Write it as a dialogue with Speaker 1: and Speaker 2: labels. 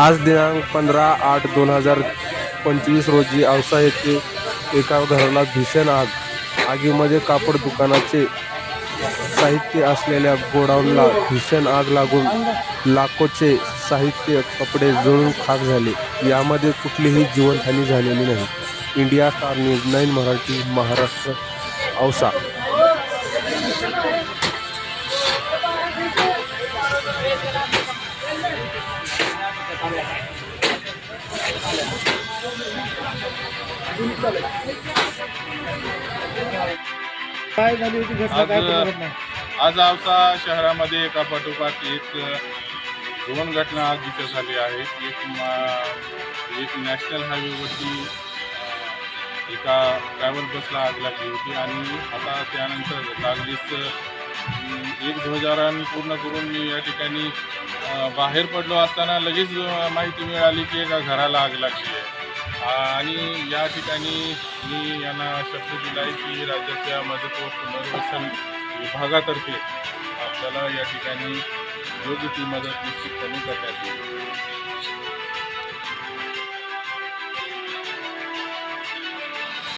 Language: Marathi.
Speaker 1: आज दिनांक पंधरा आठ दोन हजार पंचवीस रोजी औसा येथे एका घराला भीषण आग आगीमध्ये कापड दुकानाचे साहित्य असलेल्या गोडाऊनला भीषण आग लागून लाखोचे साहित्य कपडे जळून खाक झाले. यामध्ये कुठलीही जीवनहानी झालेली नाही. India star news nine Marathi Maharashtra Ausa.
Speaker 2: काय झाली होती घटना?
Speaker 3: आज
Speaker 2: घटना?
Speaker 3: औसा शहरामध्ये एका पाठोपाठ एक दोन घटना आज दिसत झाली आहेत. एक मा- एक नॅशनल हायवेवरती अ, एका ट्रॅव्हल बसला आग लागली होती आणि आता त्यानंतर लागलीच एक ध्वजारान पूर्ण करून मी या ठिकाणी बाहेर पडलो असताना लगेच माहिती मिळाली की एका घराला आग लागली आहे. आणि या ठिकाणी मी यांना शब्द दिला आहे की राज्याच्या मदत व पुनर्वसन विभागातर्फे आपल्याला या ठिकाणी योग्य ती मदत निश्चितपणे करण्यात येईल.